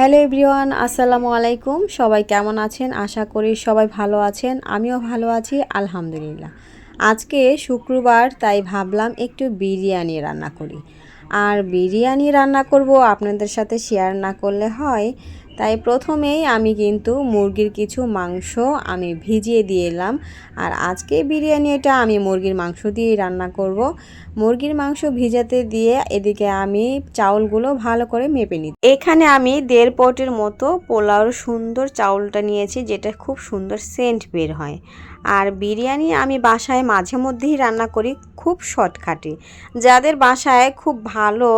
Hello everyone, আসসালামু আলাইকুম। সবাই কেমন আছেন? আশা করি সবাই ভালো আছেন। আমিও ভালো আছি, আলহামদুলিল্লাহ। আজকে শুক্রবার, তাই ভাবলাম একটু বিরিয়ানি রান্না করি। আর বিরিয়ানি রান্না করব আপনাদের সাথে শেয়ার না করলে হয়। তাই প্রথমেই আমি কিন্তু মুরগির কিছু মাংস আমি ভিজিয়ে দিয়ে এলাম। আর আজকে বিরিয়ানি এটা আমি মুরগির মাংস দিয়েই রান্না করব। মুরগির মাংস ভিজাতে দিয়ে এদিকে আমি চাউলগুলো ভালো করে মেপে নিই এখানে আমি দেড় পটের মতো পোলাওর সুন্দর চাউলটা নিয়েছি যেটা খুব সুন্দর সেন্ট বের হয়। আর বিরিয়ানি আমি বাসায় মাঝে মধ্যেই রান্না করি খুব শর্টকাটে। যাদের বাসায় খুব ভালো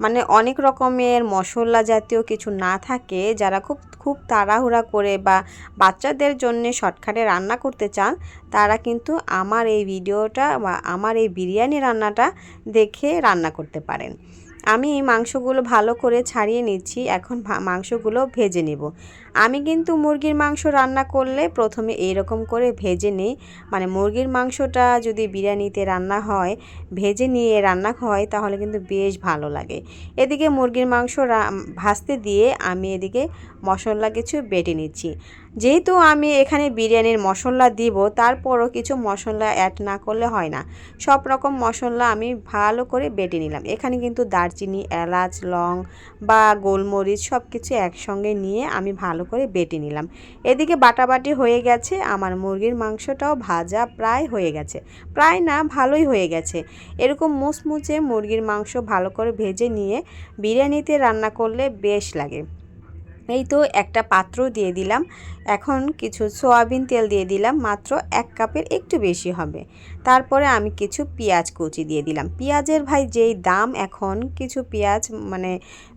মানে অনেক রকমের মশলা জাতীয় কিছু না থাকে, যারা খুব খুব তাড়াহুড়া করে বা বাচ্চাদের জন্য শর্টকাটে রান্না করতে চান, তারা কিন্তু আমার এই ভিডিওটা বা আমার এই বিরিয়ানি রান্নাটা দেখে রান্না করতে পারেন। আমি মাংসগুলো ভালো করে ছাড়িয়ে নিচ্ছি, এখন মাংসগুলো ভেজে নেব। আমি কিন্তু মুরগির মাংস রান্না করলে প্রথমে এইরকম করে ভেজে নিই। মানে মুরগির মাংসটা যদি বিরিয়ানিতে রান্না হয়, ভেজে নিয়ে রান্না হয়, তাহলে কিন্তু বেশ ভালো লাগে। এদিকে মুরগির মাংস ভাজতে দিয়ে আমি এদিকে মশলা কিছু বেটে নিচ্ছি। যেহেতু আমি এখানে বিরিয়ানির মশলা দিব, তারপরও কিছু মশলা অ্যাড না করলে হয় না। সব রকম মশলা আমি ভালো করে বেটে নিলাম। এখানে কিন্তু দারচিনি, এলাচ, লং বা গোলমরিচ সব কিছু একসঙ্গে নিয়ে আমি ভালো করে বেটে নিলাম। এদিকে বাটাবাটি হয়ে গেছে, আমার মুরগির মাংসটাও ভাজা প্রায় হয়ে গেছে। প্রায় না, ভালোই হয়ে গেছে। এরকম মুচমুচে মুরগির মাংস ভালো করে ভেজে নিয়ে বিরিয়ানিতে রান্না করলে বেশ লাগে। এই তো একটা পাত্র দিয়ে দিলাম। এখন কিছু সোয়াবিন তেল দিয়ে দিলাম, মাত্র এক কাপের একটু বেশি হবে। তারপরে আমি কিছু পেঁয়াজ কুচি দিয়ে দিলাম। পেঁয়াজের ভাই যেই দাম, এখন কিছু পেঁয়াজ মানে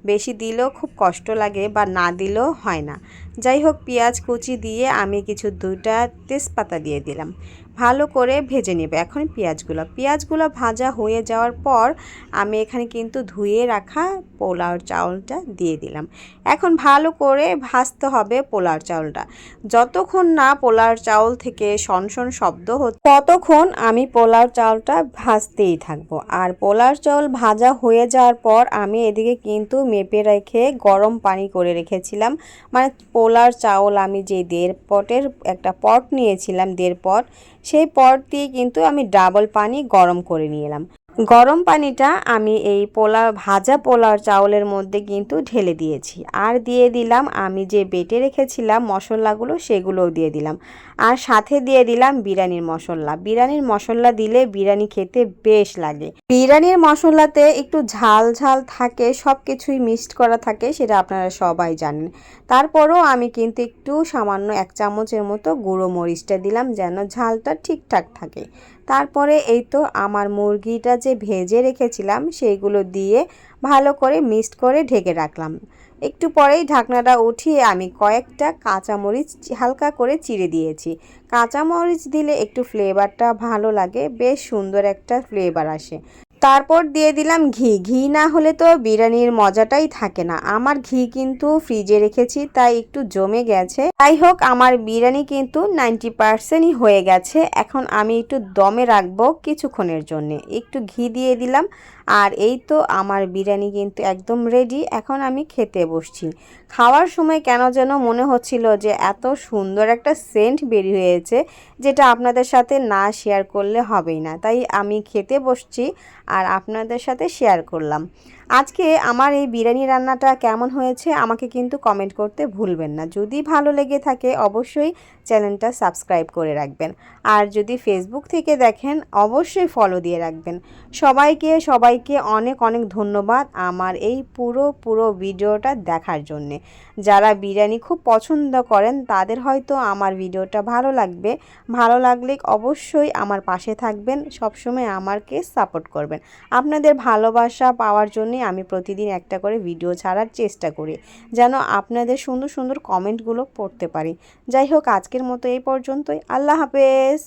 বেশি দিলেও খুব কষ্ট লাগে বা না দিলেও হয় না। যাই হোক পেঁয়াজ কুচি দিয়ে আমি কিছু দুটা তেজপাতা দিয়ে দিলাম। ভালো করে ভেজে নেবে এখন পেঁয়াজগুলো। পেঁয়াজগুলো ভাজা হয়ে যাওয়ার পর আমি এখানে কিন্তু ধুয়ে রাখা পোলাওর চাউলটা দিয়ে দিলাম। এখন ভালো করে ভাজতে হবে পোলাওর চাউলটা। যতক্ষণ না পোলাওর চাউল থেকে সনসন শব্দ হচ্ছে, ততক্ষণ আমি পোলাওর চাউলটা ভাজতেই থাকব। আর পোলাওর চাউল ভাজা হয়ে যাওয়ার পর আমি এদিকে কিন্তু মেপে রেখে গরম পানি করে রেখেছিলাম। মানে পোলার চাউল আমি যে দেড় পটের একটা পট নিয়েছিলাম, দেড় পট, সেই পট দিয়ে কিন্তু আমি ডাবল পানি গরম করে নিয়ে এলাম। গরম পানিটা আমি এই পোলা, ভাজা পোলার চাউলের মধ্যে কিন্তু ঢেলে দিয়েছি। আর দিয়ে দিলাম আমি যে বেটে রেখেছিলাম মশলাগুলো সেগুলোও দিয়ে দিলাম। আর সাথে দিয়ে দিলাম বিরিয়ানির মশলা। বিরিয়ানির মশলা দিলে বিরিয়ানি খেতে বেশ লাগে। বিরিয়ানির মশলাতে একটু ঝাল ঝাল থাকে সব কিছুই মিক্সড করা থাকে, সেটা আপনারা সবাই জানেন। তারপরও আমি কিন্তু একটু সামান্য এক চামচের মতো গুঁড়ো মরিচটা দিলাম যেন ঝালটা ঠিকঠাক থাকে। তারপরে এই তো আমার মুরগিটা যে ভেজে রেখেছিলাম, সেইগুলো দিয়ে ভালো করে মিক্সড করে ঢেকে রাখলাম। একটু পরেই ঢাকনাটা উঠিয়ে আমি কয়েকটা কাঁচামরিচ হালকা করে চিড়ে দিয়েছি। কাঁচামরিচ দিলে একটু ফ্লেভারটা ভালো লাগে, বেশ সুন্দর একটা ফ্লেভার আসে। তারপর দিয়ে দিলাম ঘি। ঘি না হলে তো বিরিয়ানির মজাটাই থাকে না। আমার ঘি কিন্তু ফ্রিজে রেখেছি, তাই একটু জমে গেছে। যাই হোক, আমার বিরিয়ানি কিন্তু নাইনটি পার্সেন্টই হয়ে গেছে। এখন আমি একটু দমে রাখব কিছুক্ষণের জন্য। একটু ঘি দিয়ে দিলাম, আর এই তো আমার বিরিয়ানি কিন্তু একদম রেডি এখন আমি খেতে বসছি। খাওয়ার সময় কেন যেন মনে হচ্ছিল যে এত সুন্দর একটা সেন্ট বেরিয়ে হয়েছে, যেটা আপনাদের সাথে না শেয়ার করলে হবেই না। তাই আমি খেতে বসছি আর আপনাদের সাথে শেয়ার করলাম। আজকে আমার এই বিরিয়ানি রান্নাটা কেমন হয়েছে আমাকে কিন্তু কমেন্ট করতে ভুলবেন না। যদি ভালো লেগে থাকে অবশ্যই চ্যানেলটা সাবস্ক্রাইব করে রাখবেন। আর যদি ফেসবুক থেকে দেখেন অবশ্যই ফলো দিয়ে রাখবেন। সবাইকে সবাইকে অনেক অনেক ধন্যবাদ আমার এই পুরো পুরো ভিডিওটা দেখার জন্যে। যারা বিরিয়ানি খুব পছন্দ করেন, তাদের হয়তো আমার ভিডিওটা ভালো লাগবে। ভালো লাগলে অবশ্যই আমার পাশে থাকবেন, সবসময় আমাকে সাপোর্ট করবেন। আপনাদের ভালোবাসা পাওয়ার জন্যে আমি প্রতিদিন একটা করে ভিডিও ছাড়ার চেষ্টা করি, যেন আপনাদের সুন্দর সুন্দর কমেন্টগুলো পড়তে পারি। যাই হোক, আজকের মতো এই পর্যন্তই। আল্লাহ হাফেজ!